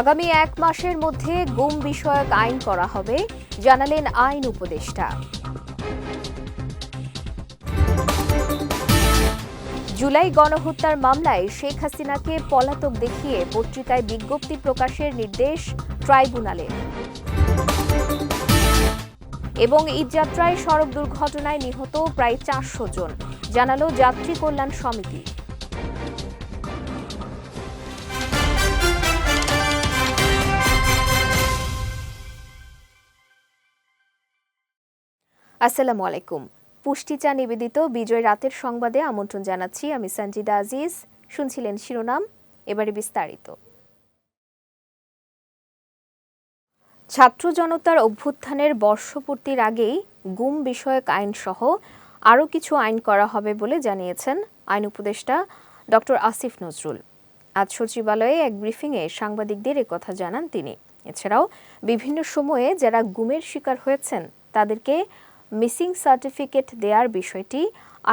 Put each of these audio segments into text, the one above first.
আগামী এক মাসের মধ্যে গুম বিষয়ক আইন করা হবে, জানালেন আইন উপদেষ্টা। জুলাই গণহত্যার মামলায় শেখ হাসিনাকে পলাতক দেখিয়ে পত্রিকায় বিজ্ঞপ্তি প্রকাশের নির্দেশ ট্রাইব্যুনালের। এবং ঈদযাত্রায় সড়ক দুর্ঘটনায় নিহত প্রায় চারশো জন, জানালো যাত্রী কল্যাণ সমিতি। আসসালামু আলাইকুম। পুষ্টি চা নিবেদিত বিজয় রাতের সংবাদে আমন্ত্রণ জানাচ্ছি আমি সঞ্জিদা আজিজ। শুনছিলেন শিরোনাম, এবারে বিস্তারিত। ছাত্র জনতার অভ্যুত্থানের বর্ষপূর্তির আগেই গুম বিষয়ক আইন সহ আরও কিছু আইন করা হবে বলে জানিয়েছেন আইন উপদেষ্টা ডক্টর আসিফ নজরুল। আজ সচিবালয়ে এক ব্রিফিংয়ে সাংবাদিকদের কথা জানান তিনি। এছাড়াও বিভিন্ন সময়ে যারা গুমের শিকার হয়েছেন, তাদেরকে মিসিং সার্টিফিকেট দেওয়ার বিষয়টি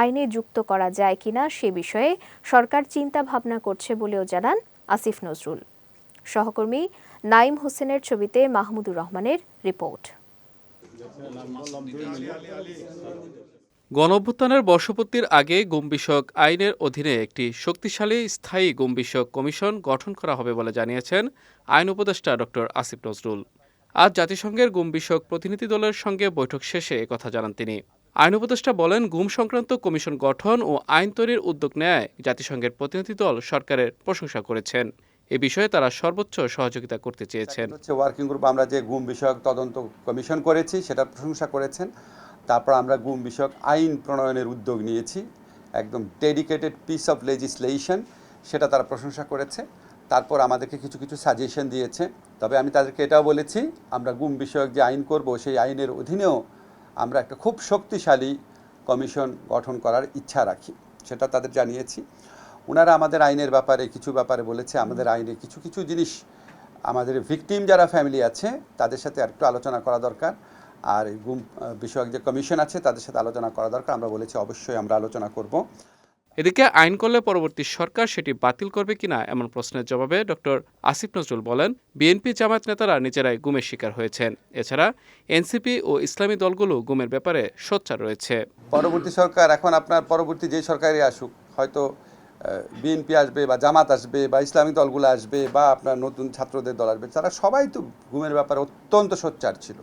আইনে যুক্ত করা যায় কিনা সে বিষয়ে সরকার চিন্তা ভাবনা করছে বলেও জানান আসিফ নজরুল। সহকর্মী নাইম হোসেনের ছবিতে মাহমুদুর রহমানের রিপোর্ট। গণঅভ্যুত্থানের বর্ষপূর্তির আগে গুম বিষয়ক আইনের অধীনে একটি শক্তিশালী স্থায়ী গুম বিষয়ক কমিশন গঠন করা হবে বলে জানিয়েছেন আইন উপদেষ্টা ডক্টর আসিফ নজরুল। আজ জাতিসংঘের গুম বিষয়ক প্রতিনিধি দলের সঙ্গে বৈঠক শেষে কথা জানান তিনি। আইন উপদেষ্টা বলেন, গুম সংক্রান্ত কমিশন গঠন ও আইন তৈরির উদ্যোগ নেয় জাতিসংঘের প্রতিনিধি দল সরকারের প্রশংসা করেছেন। এ বিষয়ে তারা সর্বোচ্চ সহযোগিতা করতে চেয়েছেন। হচ্ছে ওয়ার্কিং গ্রুপ আমরা যে গুম বিষয়ক তদন্ত কমিশন করেছি, সেটার প্রশংসা করেছেন। তারপর আমরা গুম বিষয়ক আইন প্রণয়নের উদ্যোগ নিয়েছি। একদম ডেডিকেটেড পিস অফ লেজিসলেশন সেটা তারা প্রশংসা করেছে। তারপর আমাদেরকে কিছু কিছু সাজেশন দিয়েছে। তবে আমি তাদেরকে এটাও বলেছি, আমরা গুম বিষয়ক যে আইন করব, সেই আইনের অধীনেও আমরা একটা খুব শক্তিশালী কমিশন গঠন করার ইচ্ছা রাখি, সেটা তাদের জানিয়েছি। ওনারা আমাদের আইনের ব্যাপারে কিছু ব্যাপারে বলেছে, আমাদের আইনে কিছু কিছু জিনিস, আমাদের ভিকটিম যারা ফ্যামিলি আছে, তাদের সাথে একটু আলোচনা করা দরকার। আর গুম বিষয়ক যে কমিশন আছে, তাদের সাথে আলোচনা করা দরকার, আমরা বলেছি অবশ্যই আমরা আলোচনা করব। এদিকে আইন করলে পরবর্তী সরকার সেটি বাতিল করবে কিনা এমন প্রশ্নের জবাবে ডক্টর আসিফ নজরুল বলেন, বিএনপি জামায়াত নেতারা নিজেরাই গুমের শিকার হয়েছেন। এছাড়া এনসিপি ও ইসলামী দলগুলো গুমের ব্যাপারে সোচ্চার রয়েছে। পরবর্তী সরকার, এখন আপনার পরবর্তী যে সরকারই আসুক, হয়তো বিএনপি আসবে বা জামাত আসবে বা ইসলামিক দলগুলো আসবে বা আপনার নতুন ছাত্রদের দল আসবে, তারা সবাই তো গুমের ব্যাপারে অত্যন্ত সোচ্চার ছিল।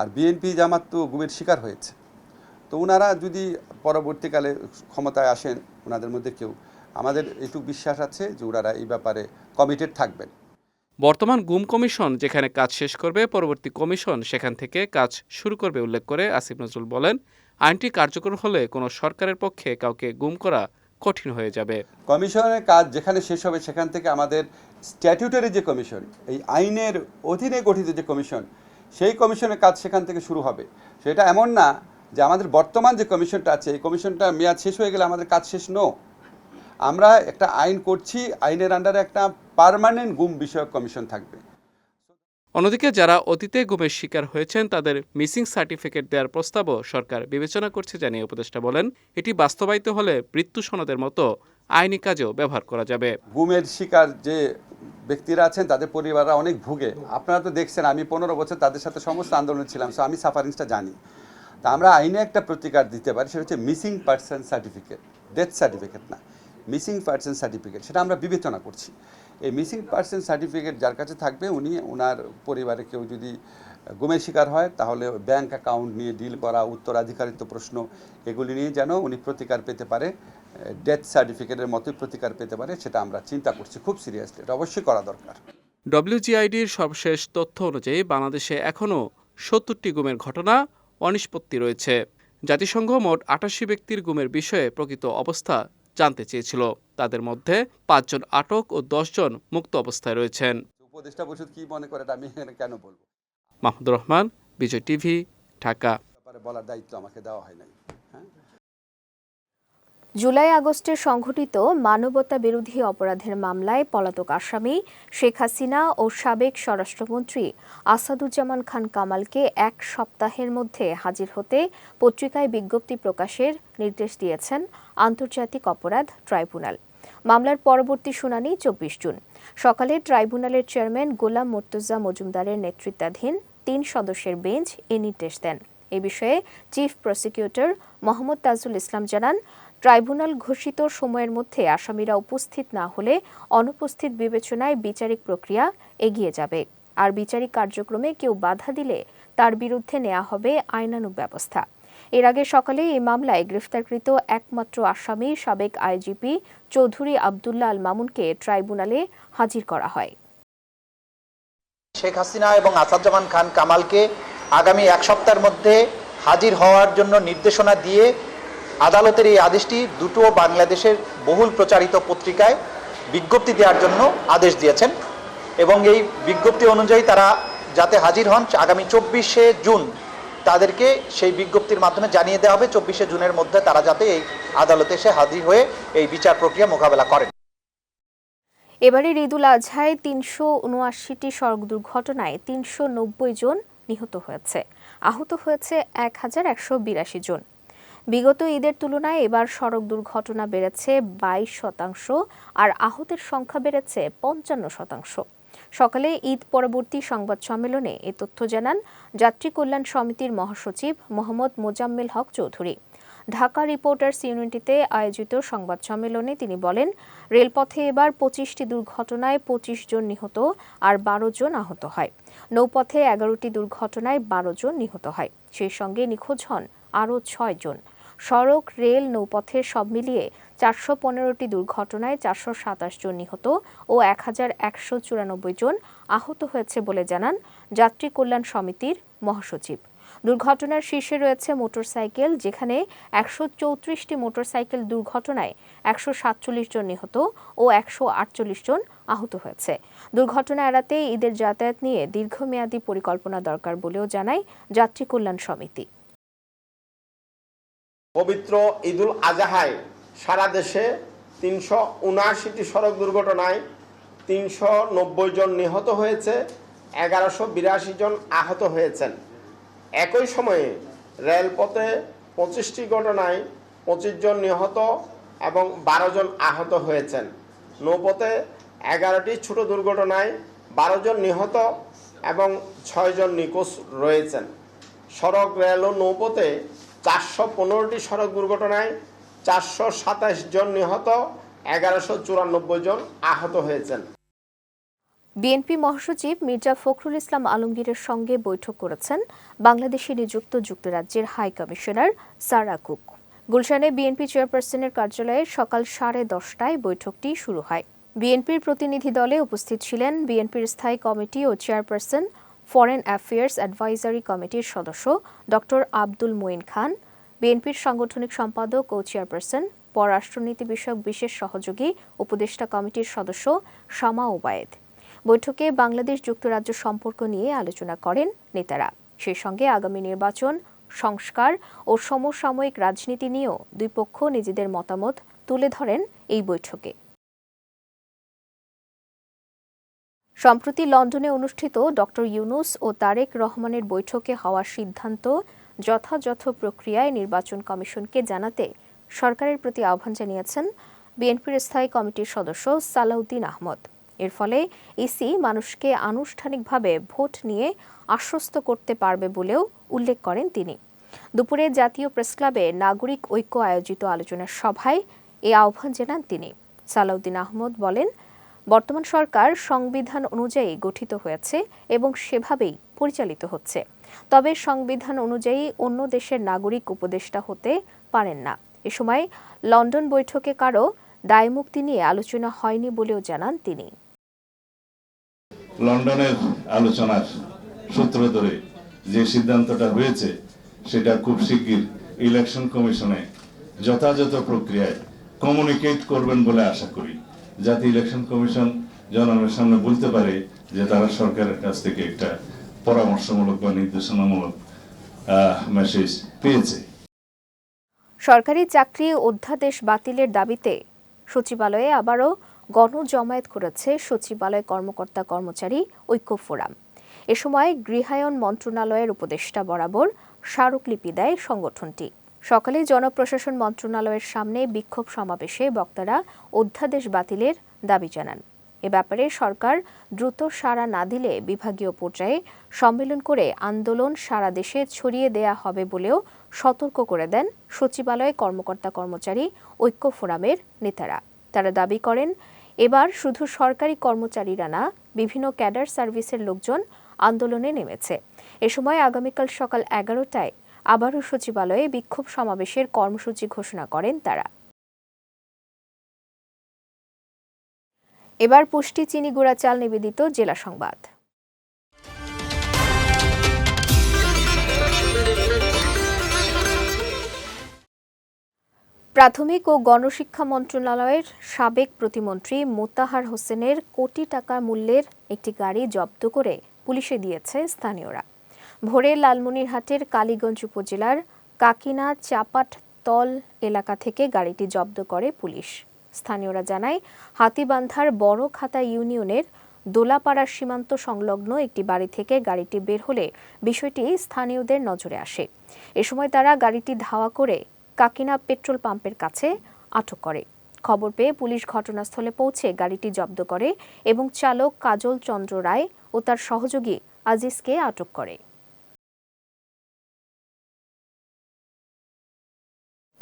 আর বিএনপি জামাত তো গুমের শিকার হয়েছে। তো ওনারা যদি পরবর্তীকালে ক্ষমতায় আসেন ওনাদের মধ্যে কেউ। আমাদের একটু বিশ্বাস আছে যে ওনারা এই ব্যাপারে কমিটেড থাকবেন। বর্তমান গুম কমিশন যেখানে কাজ শেষ করবে পরবর্তী কমিশন সেখান থেকে কাজ শুরু করবে উল্লেখ করে আসিফ নজরুল বলেন আইনটি কার্যকর হলে কোনো সরকারের পক্ষে কাউকে গুম করা কঠিন হয়ে যাবে। কমিশনের কাজ যেখানে শেষ হবে সেখান থেকে আমাদের স্ট্যাটিউটারি যে কমিশন এই আইনের অধীনে গঠিত যে কমিশন সেই কমিশনের কাজ সেখান থেকে শুরু হবে। সেটা এমন না যে আমাদের বর্তমান যে কমিশনটা আছে এই কমিশনটা মেয়াদ শেষ হয়ে গেলে আমাদের কাজ শেষ নো আমরা একটা আইন করছি আইনের আন্ডারে একটা পার্মানেন্ট গুম বিষয়ক কমিশন থাকবে। অন্যদিকে যারা অতীতে গুমের শিকার হয়েছেন তাদের মিসিং সার্টিফিকেট দেওয়ার প্রস্তাবও সরকার বিবেচনা করছে জানিয়ে উপদেষ্টা বলেন। এটি বাস্তবায়িত হলে মৃত্যু সনদের মতো আইনি কাজেও ব্যবহার করা যাবে। গুমের শিকার যে ব্যক্তিরা আছেন তাদের পরিবাররা অনেক ভুগে। আপনারা তো দেখছেন আমি পনেরো বছর তাদের সাথে সমস্ত আন্দোলনে ছিলাম সো আমি সাফারিংসটা জানি। তা আমরা আইনে একটা প্রতিকার দিতে পারি, সেটা হচ্ছে missing person certificate death certificate না মিসিং পার্সন সার্টিফিকেট সেটা আমরা বিবেচনা করছি। এই মিসিং পার্সন সার্টিফিকেট যার কাছে থাকবে, উনি ওনার পরিবারে কেউ যদি গুমের শিকার হয়, তাহলে ব্যাংক অ্যাকাউন্ট নিয়ে ডিল করা উত্তরাধিকারিত্ব প্রশ্ন, এগুলি নিয়ে যেন উনি প্রতিকার পেতে পারে ডেথ সার্টিফিকেটের মতোই প্রতিকার পেতে পারে, সেটা আমরা চিন্তা করছি খুব সিরিয়াসলি এটা অবশ্যই করা দরকার। ডব্লিউজিআইডির সর্বশেষ তথ্য অনুযায়ী বাংলাদেশে এখনও সত্তরটি গুমের ঘটনা অনিষ্পত্তি রয়েছে। জাতিসংঘ মোট আটাশি ব্যক্তির গুমের বিষয়ে প্রকৃত অবস্থা জানতে চেয়েছিল। তাদের মধ্যে পাঁচজন আটক ও দশজন মুক্ত অবস্থায় রয়েছেন। উপদেষ্টা পরিষদ কি মনে করে আমি কেন বলব? মাহমুদুর রহমান বিজয় টিভি ঢাকা। ব্যাপারে বলার দায়িত্ব আমাকে দেওয়া হয় নাই। জুলাই আগস্টে সংঘটিত মানবতা বিরোধী অপরাধের মামলায় পলাতক আসামি শেখ হাসিনা ও সাবেক স্বরাষ্ট্রমন্ত্রী আসাদুজ্জামান খান কামালকে এক সপ্তাহের মধ্যে হাজির হতে পত্রিকায় বিজ্ঞপ্তি প্রকাশের নির্দেশ দিয়েছেন আন্তর্জাতিক অপরাধ ট্রাইব্যুনাল। মামলার পরবর্তী শুনানি চব্বিশ জুন। সকালে ট্রাইব্যুনালের চেয়ারম্যান গোলাম মোর্তুজা মজুমদারের নেতৃত্বাধীন তিন সদস্যের বেঞ্চ এ নির্দেশ দেন। এ বিষয়ে চিফ প্রসিকিউটর মোহাম্মদ তাজুল ইসলাম জানান ট্রাইব্যুনাল ঘোষিত সময়ের মধ্যে আসামিরা উপস্থিত না হলে অনুপস্থিত বিবেচনায় বিচারিক প্রক্রিয়া এগিয়ে যাবে। আর বিচারিক কার্যক্রমে কেউ বাধা দিলে তার বিরুদ্ধে নেওয়া হবে আইনানুগ ব্যবস্থা। এর আগে সকালে এই মামলায় গ্রেফতারকৃত একমাত্র আসামি সাবেক আইজিপি চৌধুরী আবদুল্লাহ আল মামুনকে ট্রাইব্যুনালে হাজির করা হয়। শেখ হাসিনা এবং আসাদুজ্জামান খান কামালকে আগামী এক সপ্তাহের মধ্যে হাজির হওয়ার জন্য নির্দেশনা দিয়ে আদালতের এই আদেশটি দুটো বাংলাদেশের বহুল প্রচারিত পত্রিকায় বিজ্ঞপ্তি দেওয়ার জন্য আদেশ দিয়েছেন এবং এই বিজ্ঞপ্তি অনুযায়ী তারা যাতে হাজির হন, আগামী চব্বিশে জুন তাদেরকে সেই বিজ্ঞপ্তির মাধ্যমে জানিয়ে দেওয়া হবে। চব্বিশে জুনের মধ্যে তারা যাতে এই আদালতে এসে হাজির হয়ে এই বিচার প্রক্রিয়া মোকাবেলা করেন। এবারের ঈদুল আজহায় তিনশো উনআশিটি সড়ক দুর্ঘটনায় তিনশো নব্বই জন নিহত হয়েছে। আহত হয়েছে এক হাজার একশো বিরাশি জন। বিগত ঈদের তুলনায় এবার সড়ক দুর্ঘটনা বেড়েছে বাইশ শতাংশ আর আহতের সংখ্যা বেড়েছে পঞ্চান্ন শতাংশ। সকালে ঈদ পরবর্তী সংবাদ সম্মেলনে এ তথ্য জানান যাত্রী কল্যাণ সমিতির মহাসচিব মোহাম্মদ মোজাম্মেল হক চৌধুরী। ঢাকা রিপোর্টার্স ইউনিটিতে আয়োজিত সংবাদ সম্মেলনে তিনি বলেন, রেলপথে এবার পঁচিশটি দুর্ঘটনায় পঁচিশ জন নিহত আর বারো জন আহত হয়। নৌপথে এগারোটি দুর্ঘটনায় বারো জন নিহত হয়। সেই সঙ্গে নিখোঁজ হন আরও ছয় জন। সড়ক, রেল নৌপথে সব মিলিয়ে চারশো পনেরোটি দুর্ঘটনায় চারশো সাতাশ জন নিহত ও এক হাজার একশো চুরানব্বই জন আহত হয়েছে বলে জানান যাত্রী কল্যাণ সমিতির মহাসচিব। দুর্ঘটনার শীর্ষে রয়েছে মোটরসাইকেল, যেখানে একশো চৌত্রিশটি মোটরসাইকেল দুর্ঘটনায় একশো সাতচল্লিশ জন নিহত ও একশো আটচল্লিশ জন আহত হয়েছে। দুর্ঘটনা এড়াতে ঈদের যাতায়াত নিয়ে দীর্ঘমেয়াদী পরিকল্পনা দরকার বলেও জানায় যাত্রী কল্যাণ সমিতি। পবিত্র ঈদুল আজাহায়। সারা দেশে তিনশো উনআশিটি সড়ক দুর্ঘটনায় তিনশো নব্বই জন নিহত হয়েছে, এগারোশো বিরাশি জন আহত হয়েছেন। একই সময়ে রেলপথে পঁচিশটি ঘটনায় পঁচিশ জন নিহত এবং বারো জন আহত হয়েছেন। নৌপথে এগারোটি ছোট দুর্ঘটনায় বারো জন নিহত এবং ছয়জন নিখোঁজ রয়েছেন। সড়ক, রেল ও নৌপথে চারশো পনেরোটি সড়ক দুর্ঘটনায় চারশো সাতাশ জন নিহত, এগারোশো চুরানব্বই জন আহত হয়েছেন। বিএনপি মহাসচিব মির্জা ফখরুল ইসলাম আলমগীরের সঙ্গে বৈঠক করেছেন বাংলাদেশে নিযুক্ত যুক্তরাজ্যের হাই কমিশনার সারা কুক। গুলশানে বিএনপি চেয়ারপারসনের কার্যালয়ে সকাল সাড়ে দশটায় বৈঠকটি শুরু হয়। বিএনপির প্রতিনিধি দলে উপস্থিত ছিলেন বিএনপির স্থায়ী কমিটি ও চেয়ারপারসন ফরেন অ্যাফেয়ার্স অ্যাডভাইজারি কমিটির সদস্য ডক্টর আব্দুল মঈন খান, বিএনপির সাংগঠনিক সম্পাদক ও চেয়ারপারসন, পররাষ্ট্রনীতি বিষয়ক বিশেষ সহযোগী উপদেষ্টা কমিটির সদস্য শামা ওবায়েদ। বৈঠকে বাংলাদেশ যুক্তরাজ্য সম্পর্ক নিয়ে আলোচনা করেন নেতারা। সেই সঙ্গে আগামী নির্বাচন, সংস্কার ও সমসাময়িক রাজনীতি নিয়েও দুই পক্ষ নিজেদের মতামত তুলে ধরেন এই বৈঠকে। সম্প্রতি লন্ডনে অনুষ্ঠিত ডক্টর ইউনুস ও তারেক রহমানের বৈঠকে হওয়ার সিদ্ধান্ত যথাযথ প্রক্রিয়ায় নির্বাচন কমিশনকে জানাতে সরকারের প্রতি আহ্বান জানিয়েছেন বিএনপির স্থায়ী কমিটির সদস্য সালাউদ্দিন আহমদ। এর ফলে ইসি মানুষকে আনুষ্ঠানিকভাবে ভোট নিয়ে আশ্বস্ত করতে পারবে বলেও উল্লেখ করেন তিনি। দুপুরে জাতীয় প্রেসক্লাবে নাগরিক ঐক্য আয়োজিত আলোচনা সভায় এ আহ্বান জানান তিনি। সালাউদ্দিন আহমদ বলেন বর্তমান সরকার সংবিধান অনুযায়ী গঠিত হয়েছে এবং সেভাবেই পরিচালিত হচ্ছে। তবে সংবিধান অনুযায়ী অন্য দেশের নাগরিক উপদেষ্টা হতে পারেন না। এ সময় লন্ডন বৈঠকে কারও দায়মুক্তি নিয়ে আলোচনা হয়নি বলেও জানান তিনি। লন্ডনের আলোচনার সূত্র ধরে যে সিদ্ধান্তটা হয়েছে, সেটা খুব শিগগির ইলেকশন কমিশনে যথাযথ প্রক্রিয়ায় কমিউনিকেট করবেন বলে আশা করি। যাতে ইলেকশন কমিশন জনগণের সামনে বলতে পারে যে তারা সরকারের কাছ থেকে একটা পরামর্শমূলক বা নির্দেশনামূলক মেসেজ পেয়েছে। সরকারি চাকরি অধ্যাদেশ বাতিলের দাবিতে সচিবালয়ে আবারও গণজমায়েত করেছে সচিবালয় কর্মকর্তা কর্মচারী ঐক্য ফোরাম। এ সময় গৃহায়ন মন্ত্রণালয়ের উপদেষ্টা বরাবর স্মারকলিপি দেয় সংগঠনটি। সকালে জনপ্রশাসন মন্ত্রণালয়ের সামনে বিক্ষোভ সমাবেশে বক্তারা অধ্যাদেশ বাতিলের দাবি জানান। এ ব্যাপারে সরকার দ্রুত সাড়া না দিলে বিভাগীয় পর্যায়ে সম্মেলন করে আন্দোলন সারা দেশে ছড়িয়ে দেয়া হবে বলেও সতর্ক করে দেন সচিবালয় কর্মকর্তা কর্মচারী ঐক্য ফোরামের নেতারা। তারা দাবি করেন, এবার শুধু সরকারি কর্মচারীরা না, বিভিন্ন ক্যাডার সার্ভিসের লোকজন আন্দোলনে নেমেছে। এ সময় আগামীকাল সকাল এগারোটায় আবারও সচিবালয়ে বিক্ষোভ সমাবেশের কর্মসূচি ঘোষণা করেন তারা। এবার পুষ্টি, চিনি, গুঁড়া, চাল নিবেদিত জেলা সংবাদ। প্রাথমিক ও গণশিক্ষা মন্ত্রণালয়ের সাবেক প্রতিমন্ত্রী মোতাহার হোসেনের কোটি টাকা মূল্যের একটি গাড়ি জব্দ করে পুলিশে দিয়েছে স্থানীয়রা। ভোরে লালমনিরহাটের কালীগঞ্জ উপজেলার কাকিনা চাপাট তল এলাকা থেকে গাড়িটি জব্দ করে পুলিশ। স্থানীয়রা জানায়, হাতিবান্ধার বড় খাতা ইউনিয়নের দোলাপাড়ার সীমান্ত সংলগ্ন একটি বাড়ি থেকে গাড়িটি বের হলে বিষয়টি স্থানীয়দের নজরে আসে। এ সময় তারা গাড়িটি ধাওয়া করে কাকিনা পেট্রোল পাম্পের কাছে আটক করে। খবর পেয়ে পুলিশ ঘটনাস্থলে পৌঁছে গাড়িটি জব্দ করে এবং চালক কাজল চন্দ্র রায় ও তার সহযোগী আজিজকে আটক করে।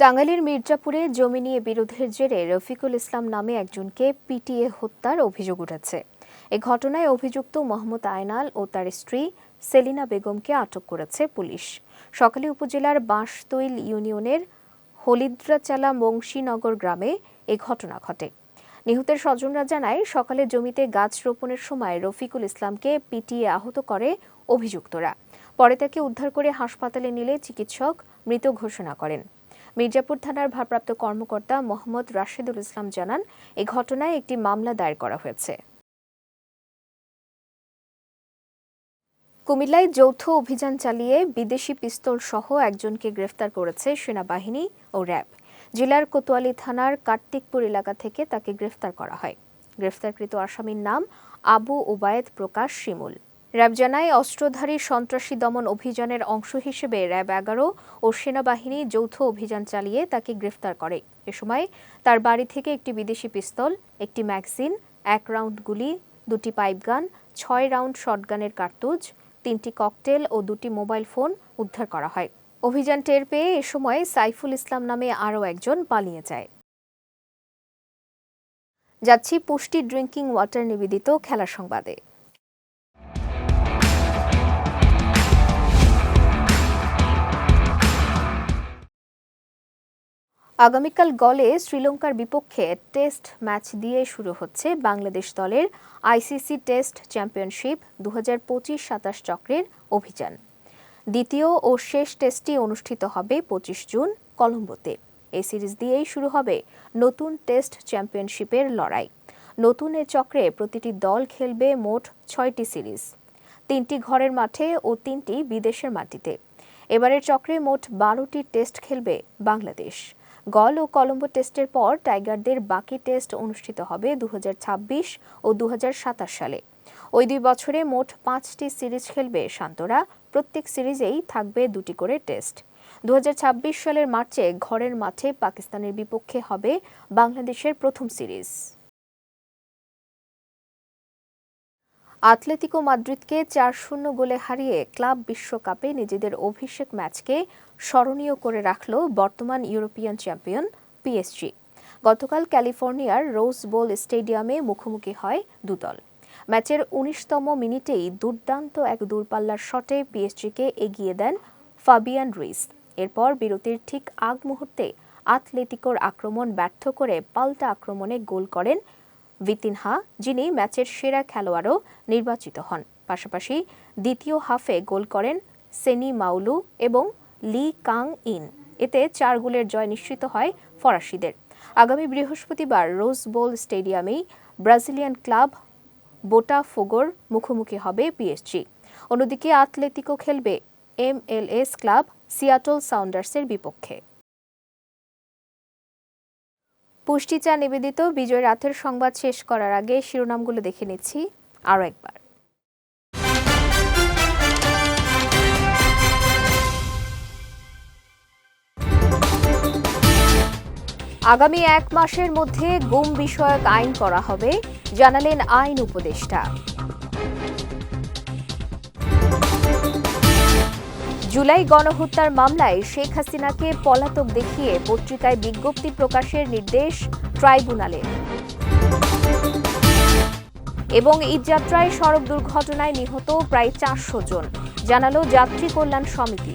টাঙ্গাইলের মির্জাপুরে জমি নিয়ে বিরোধের জেরে রফিকুল ইসলাম নামে একজনকে পিটিএ হত্যার অভিযোগ উঠেছে। এ ঘটনায় অভিযুক্ত মোহাম্মদ আয়নাল ও তার স্ত্রী সেলিনা বেগমকে আটক করেছে পুলিশ। সকালে উপজেলার বাঁশতৈল ইউনিয়নের হলিদ্রাচালা বংশীনগর গ্রামে এ ঘটনা ঘটে। নিহতের স্বজনরা জানায়, সকালে জমিতে গাছ রোপণের সময় রফিকুল ইসলামকে পিটিয়ে আহত করে অভিযুক্তরা। পরে তাকে উদ্ধার করে হাসপাতালে নিলে চিকিৎসক মৃত ঘোষণা করেন। মির্জাপুর থানার ভারপ্রাপ্ত কর্মকর্তা মোহাম্মদ রাশেদুল ইসলাম জানান এই ঘটনায় একটি মামলা দায়ের করা হয়েছে। কুমিল্লায় যৌথ অভিযান চালিয়ে বিদেশি পিস্তল সহ একজনকে গ্রেফতার করেছে সেনাবাহিনী ও র্যাব। জেলার কোতোয়ালি থানার কার্তিকপুর এলাকা থেকে তাকে গ্রেফতার করা হয়। গ্রেফতারকৃত আসামির নাম আবু ওবায়েদ প্রকাশ শিমুল। র্যাব জানায়, অস্ত্রধারী সন্ত্রাসী দমন অভিযানের অংশ হিসেবে র্যাব এগারো ও সেনাবাহিনী যৌথ অভিযান চালিয়ে তাকে গ্রেফতার করে। এ সময় তার বাড়ি থেকে একটি বিদেশি পিস্তল, একটি ম্যাগজিন, এক রাউন্ড গুলি, দুটি পাইপগান, ছয় রাউন্ড শটগানের কার্তুজ, তিনটি ককটেল ও দুটি মোবাইল ফোন উদ্ধার করা হয়। অভিযান টের পেয়ে এ সময় সাইফুল ইসলাম নামে আরও একজন পালিয়ে যায়। যাচ্ছি পুষ্টি ড্রিঙ্কিং ওয়াটার নিবেদিত খেলা সংবাদে। আগামীকাল গলে শ্রীলঙ্কার বিপক্ষে টেস্ট ম্যাচ দিয়ে শুরু হচ্ছে বাংলাদেশ দলের আইসিসি টেস্ট চ্যাম্পিয়নশিপ দু হাজার পঁচিশ সাতাশ চক্রের অভিযান। দ্বিতীয় ও শেষ টেস্টটি অনুষ্ঠিত হবে পঁচিশ জুন কলম্বোতে। এই সিরিজ দিয়েই শুরু হবে নতুন টেস্ট চ্যাম্পিয়নশিপের লড়াই। নতুন এ চক্রে প্রতিটি দল খেলবে মোট ছয়টি সিরিজ। তিনটি ঘরের মাঠে ও তিনটি বিদেশের মাটিতে। এবারের চক্রে মোট বারোটি টেস্ট খেলবে বাংলাদেশ। গল ও কলম্বো টেস্টের পর টাইগারদের বাকি টেস্ট অনুষ্ঠিত হবে দু হাজার ছাব্বিশ ও দু হাজার সাতাশ সালে। ওই দুই বছরে মোট পাঁচটি সিরিজ খেলবে শান্তরা। প্রত্যেক সিরিজেই থাকবে দুটি করে টেস্ট। দু হাজার ছাব্বিশ সালের মার্চে ঘরের মাঠে পাকিস্তানের বিপক্ষে হবে বাংলাদেশের প্রথম সিরিজ। আতলেতিকো মাদ্রিদকে চার শূন্য গোলে হারিয়ে ক্লাব বিশ্বকাপে নিজেদের অভিষেক ম্যাচকে স্মরণীয় করে রাখল বর্তমান ইউরোপিয়ান চ্যাম্পিয়ন পিএসজি। গতকাল ক্যালিফোর্নিয়ার রোজ বোল স্টেডিয়ামে মুখোমুখি হয় দুদল। ম্যাচের উনিশতম মিনিটেই দুর্দান্ত এক দূরপাল্লার শটে পিএসজিকে এগিয়ে দেন ফাবিয়ান রুইস। এরপর বিরতির ঠিক আগ মুহূর্তে আতলেতিকোর আক্রমণ ব্যর্থ করে পাল্টা আক্রমণে গোল করেন ভিতিনহা যিনি ম্যাচের সেরা খেলোয়াড়ও নির্বাচিত হন। পাশাপাশি দ্বিতীয় হাফে গোল করেন সেনি মাউলু এবং লি কাং ইন। এতে চার গোলের জয় নিশ্চিত হয় ফরাসিদের। আগামী বৃহস্পতিবার রোজ বোল স্টেডিয়ামেই ব্রাজিলিয়ান ক্লাব বোটাফোগোর মুখোমুখি হবে পিএসজি। অন্যদিকে আতলেতিকো খেলবে এমএলএস ক্লাব সিয়াটল সাউন্ডার্সের বিপক্ষে। পুষ্টিচা নিবেদিত বিজয় রাতের সংবাদ শেষ করার আগে শিরোনামগুলো দেখে নিচ্ছি আরও একবার। আগামী এক মাসের মধ্যে গুম বিষয়ক আইন করা হবে, জানালেন আইন উপদেষ্টা। জুলাই গণহত্যার মামলায় শেখ হাসিনাকে পলাতক দেখিয়ে পত্রিকায় বিজ্ঞপ্তি প্রকাশের নির্দেশ ট্রাইব্যুনালের এবং ঈদযাত্রায় সড়ক দুর্ঘটনায় নিহত প্রায় চারশো জন, জানালো যাত্রী কল্যাণ সমিতি।